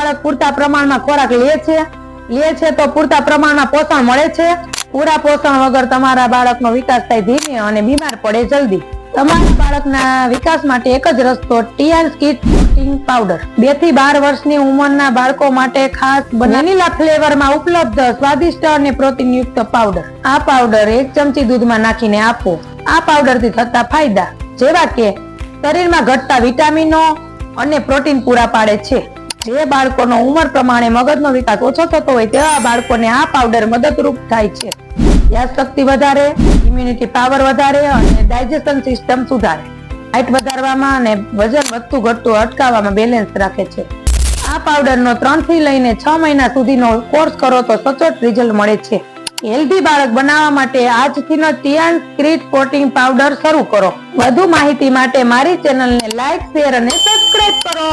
બાળક પૂરતા પ્રમાણમાં ખોરાક લે છે લે છે તો પૂરતા પ્રમાણમાં પોષણ મળે છે. પૂરા પોષણ વગર તમારા બાળકનો વિકાસ થાય ધીમે અને બીમાર પડે જલ્દી. તમારા બાળકના વિકાસ માટે એક જ રસ્તો ટીએન સ્કીટ પાવડર. બેથી બાર વર્ષની ઉંમરના બાળકો માટે ખાસ વેનીલા ફ્લેવરમાં ઉપલબ્ધ સ્વાદિષ્ટ અને પ્રોટીનયુક્ત પાવડર. આ પાવડર એક ચમચી દૂધમાં નાખીને આપો. આ પાવડરથી થતા ફાયદા જેવા કે શરીરમાં ઘટતા વિટામિનો અને પ્રોટીન પૂરા પાડે છે. જે બાળકોનો ઉંમર પ્રમાણે મગજનો વિકાસ ઓછો થતો હોય તેવા બાળકોને આ પાવડર મદદરૂપ થાય છે. યાદશક્તિ વધારે ઇમ્યુનિટી પાવર વધારે અને ડાયજેશન સિસ્ટમ સુધારે. હાઇટ વધારવામાં અને વજન વધતું ઘટતું અટકાવવામાં બેલેન્સ રાખે છે. આ પાવડરનો ત્રણથી લઈને છ મહિના સુધીનો કોર્સ કરો તો સચોટ રિઝલ્ટ મળે છે. હેલ્ધી બાળક બનાવવા માટે આજથી નો ટિયાન કોટિંગ પાવડર શરૂ કરો. વધુ માહિતી માટે મારી ચેનલને લાઈક શેર અને સબસ્ક્રાઇબ કરો.